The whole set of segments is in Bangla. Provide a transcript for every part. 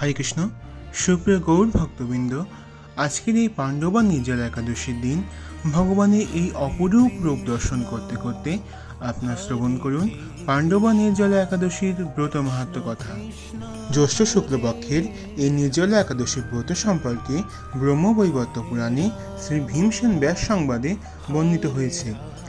হরে কৃষ্ণ। সুপ্রিয় গৌর ভক্তবৃন্দ, আজকের এই পাণ্ডবা নির্জলা একাদশীর দিন ভগবানের এই অপরূপ রূপ দর্শন করতে করতে আপনার শ্রবণ করুন পাণ্ডবা নির্জলা একাদশীর ব্রত মাহাত্ম কথা। জ্যৈষ্ঠ শুক্লপক্ষের এই নির্জলা একাদশীর ব্রত সম্পর্কে ব্রহ্মবৈবর্ত পুরাণে শ্রী ভীমসেন ব্যাস সংবাদে বর্ণিত হয়েছে।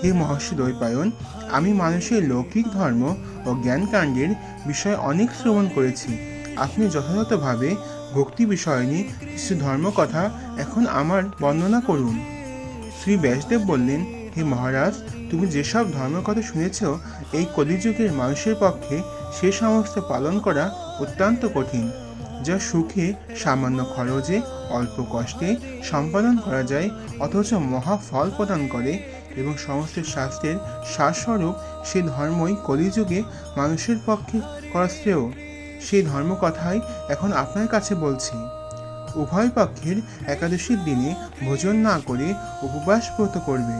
হে মহর্ষি দ্বৈপায়ন আমি মানুষের লৌকিক ধর্ম ও জ্ঞানকাণ্ডের বিষয়ে অনেক শ্রবণ করেছি। আপনি যথাযথভাবে ভক্তি বিষয় নিয়ে কিছু ধর্মকথা এখন আমার বর্ণনা করুন। শ্রী ব্যাসদেব বললেন, হে মহারাজ, তুমি যেসব ধর্মকথা শুনেছ, এই কলিযুগের মানুষের পক্ষে সে সমস্ত পালন করা অত্যন্ত কঠিন, যা সুখে, সামান্য খরচে, অল্প কষ্টে সম্পাদন করা যায়, অথচ মহা ফল প্রদান করে এবং সমস্ত শাস্ত্রের সারস্বরূপ সে ধর্মই কলিযুগে মানুষের পক্ষে করা শ্রেয় সেই ধর্মকথাই এখন আপনার কাছে বলছি। উভয় পক্ষের একাদশীর দিনে ভোজন না করে উপবাস ব্রত করবে।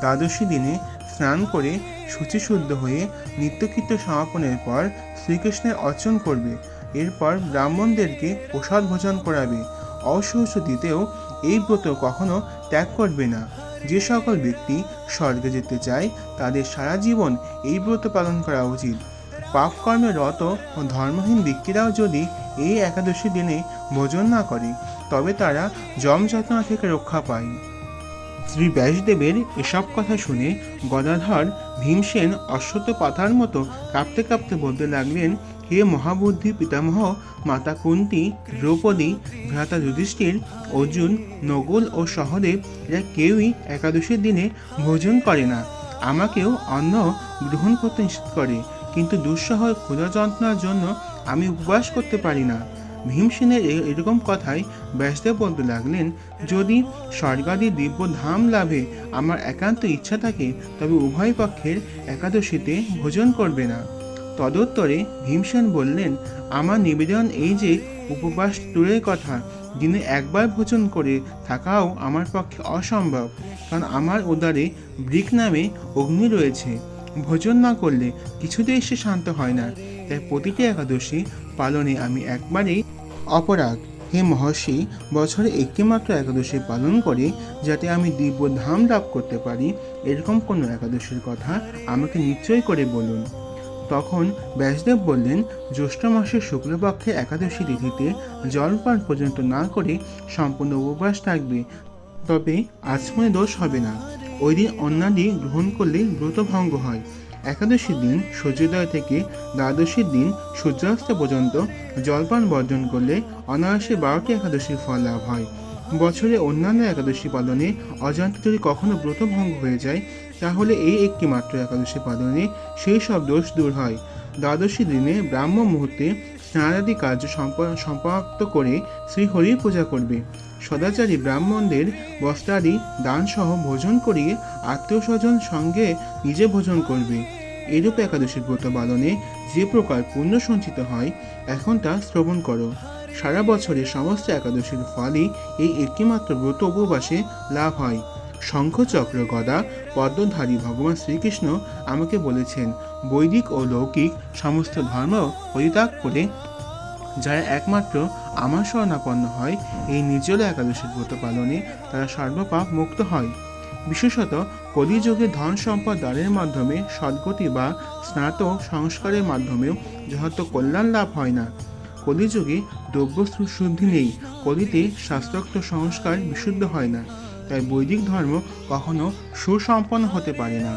দ্বাদশী দিনে স্নান করে শুচিশুদ্ধ হয়ে নিত্যকৃত্য সমাপনের পর শ্রীকৃষ্ণের অর্চন করবে। এরপর ব্রাহ্মণদেরকে প্রসাদ ভোজন করাবে। অসহস দিতেও এই ব্রত কখনো ত্যাগ করবে না। যে সকল ব্যক্তি স্বর্গে যেতে চায়, তাদের সারা জীবন এই ব্রত পালন করা উচিত। পাপকর্মে রত ও ধর্মহীন ব্যক্তিরাও যদি এই একাদশী দিনে ভোজন না করে, তবে তারা যম যাতনা থেকে রক্ষা পায়। শ্রী ব্যাসদেবের এসব কথা শুনে গদাধর ভীমসেন অশ্বত্থ পাতার মতো কাঁপতে কাঁপতে বলতে লাগলেন হে মহাবুদ্ধি পিতামহ, মাতা কুন্তি, দ্রৌপদী, ভ্রাতা যুধিষ্ঠির, অর্জুন নকুল ও সহদেব, এরা কেউই একাদশীর দিনে ভোজন করে না। আমাকেও অন্ন গ্রহণ করতে নিষেধ করে, কিন্তু দুঃসহ ক্ষুধা যন্ত্রণার জন্য আমি উপবাস করতে পারি না। ভীমসেনের এরকম কথাই ব্যাসদেব বলতে লাগলেন, যদি স্বর্গাদি দিব্য ধাম লাভে আমার একান্ত ইচ্ছা থাকে, তবে উভয় পক্ষের একাদশীতে ভোজন করবে না। তদুত্তরে ভীমসেন বললেন, আমার নিবেদন এই যে, উপবাস দূরের কথা দিনে একবার ভোজন করে থাকাও আমার পক্ষে অসম্ভব, কারণ আমার উদারে ব্রিক নামে অগ্নি রয়েছে। ভোজন না করলে কিছুতেই সে শান্ত হয় না। তাই প্রতিটি একাদশী পালনে আমি একবারেই অপরাগ। হে মহর্ষি, বছরে একটিমাত্র একাদশী পালন করে, যাতে আমি দিব্য ধাম লাভ করতে পারি, এরকম কোনো একাদশীর কথা আমাকে নিশ্চয় করে বলুন। তখন ব্যাসদেব বললেন, জ্যৈষ্ঠ মাসের শুক্লপক্ষে একাদশী তিথিতে জলপান পর্যন্ত না করে সম্পূর্ণ উপবাস থাকবে। তবে আচমনে দোষ হবে না। ওই দিন অন্যাদি গ্রহণ করলে ব্রত ভঙ্গ হয়। একাদশীর দিন সূর্যোদয় থেকে দ্বাদশীর দিন সূর্যাস্ত পর্যন্ত জলপান বর্জন করলে অনায়াসে বারোটি একাদশীর ফল লাভ হয়। বছরে অন্যান্য একাদশী পালনে অজান্তে যদি কখনো ব্রত ভঙ্গ হয়ে যায়, তাহলে এই একটি মাত্র একাদশী পালনে সেই সব দোষ দূর হয়। দ্বাদশী দিনে ব্রাহ্ম মুহূর্তে স্নানাদি কার্য সম্পা- সমাপ্ত করে শ্রীহরির পূজা করবে। সদাচারী ব্রাহ্মণদের বস্ত্রাদি, দানসহ ভোজন করিয়ে আত্মীয় স্বজন সঙ্গে নিজে ভোজন করবে। এরূপ একাদশীর ব্রত পালনে যে প্রকার পুণ্য সঞ্চিত হয়, এখন তা শ্রবণ করো। সারা বছরের সমস্ত একাদশীর ফলই এই একটিমাত্র ব্রত উপবাসে লাভ হয়। শঙ্খচক্র গদা, পদ্মধারী ভগবান শ্রীকৃষ্ণ আমাকে বলেছেন, বৈদিক ও লৌকিক সমস্ত ধর্ম পরিত্যাগ করে যারা একমাত্র আমার শরণাপন্ন হয়, এই নির্জলা একাদশীর ব্রত পালনে তারা সর্বপাপ মুক্ত হয়। বিশেষত কলিযুগে ধন সম্পদ দানের মাধ্যমে সদ্গতি বা স্নাত সংস্কারের মাধ্যমেও যথার্থ কল্যাণ লাভ হয় না। কলিযুগে শুদ্ধি নেই, কলিতে শাস্ত্রোক্ত সংস্কার বিশুদ্ধ হয় না, তাই বৈদিক ধর্ম কখনো সুসম্পন্ন হতে পারে না।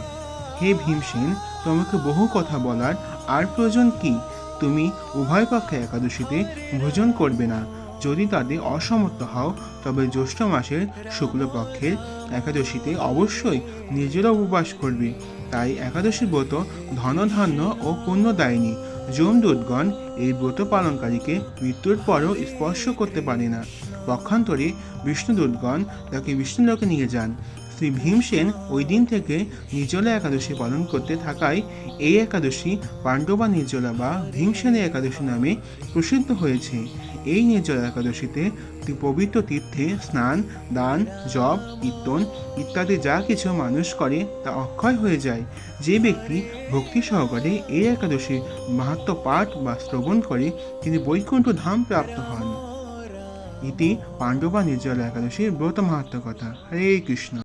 হে ভীমসেন, তোমাকে বহু কথা বলার আর প্রয়োজন কি? তুমি উভয় পক্ষে একাদশীতে ভোজন করবে না। যদি তাদের অসমর্থ হও, তবে জ্যৈষ্ঠ মাসের শুক্লপক্ষের একাদশীতে অবশ্যই নিজেরা উপবাস করবে। তাই একাদশী ব্রত ধনধান্য ও পুণ্যদায়িনী যমদূতগণ এই ব্রত পালনকারীকে মৃত্যুর পরও স্পর্শ করতে পারে না। পক্ষান্তরে বিষ্ণুদূতগণ তাকে বিষ্ণুলোকে নিয়ে যান। শ্রী ভীমসেন ওই দিন থেকে নির্জলা একাদশী পালন করতে থাকায় এই একাদশী পাণ্ডবা নির্জলা বা ভীমসেনের একাদশী নামে প্রসিদ্ধ হয়েছে। এই নির্জলা একাদশীতে পবিত্র তীর্থে স্নান, দান, জপ, কীর্তন ইত্যাদি যা কিছু মানুষ করে তা অক্ষয় হয়ে যায়। যে ব্যক্তি ভক্তি সহকারে এই একাদশীর মাহাত্ম পাঠ বা শ্রবণ করে, তিনি বৈকুণ্ঠ ধাম প্রাপ্ত হন। ইতি পাণ্ডবা নির্জলা একাদশীর ব্রত মাহাত্ম কথা। হরে কৃষ্ণ।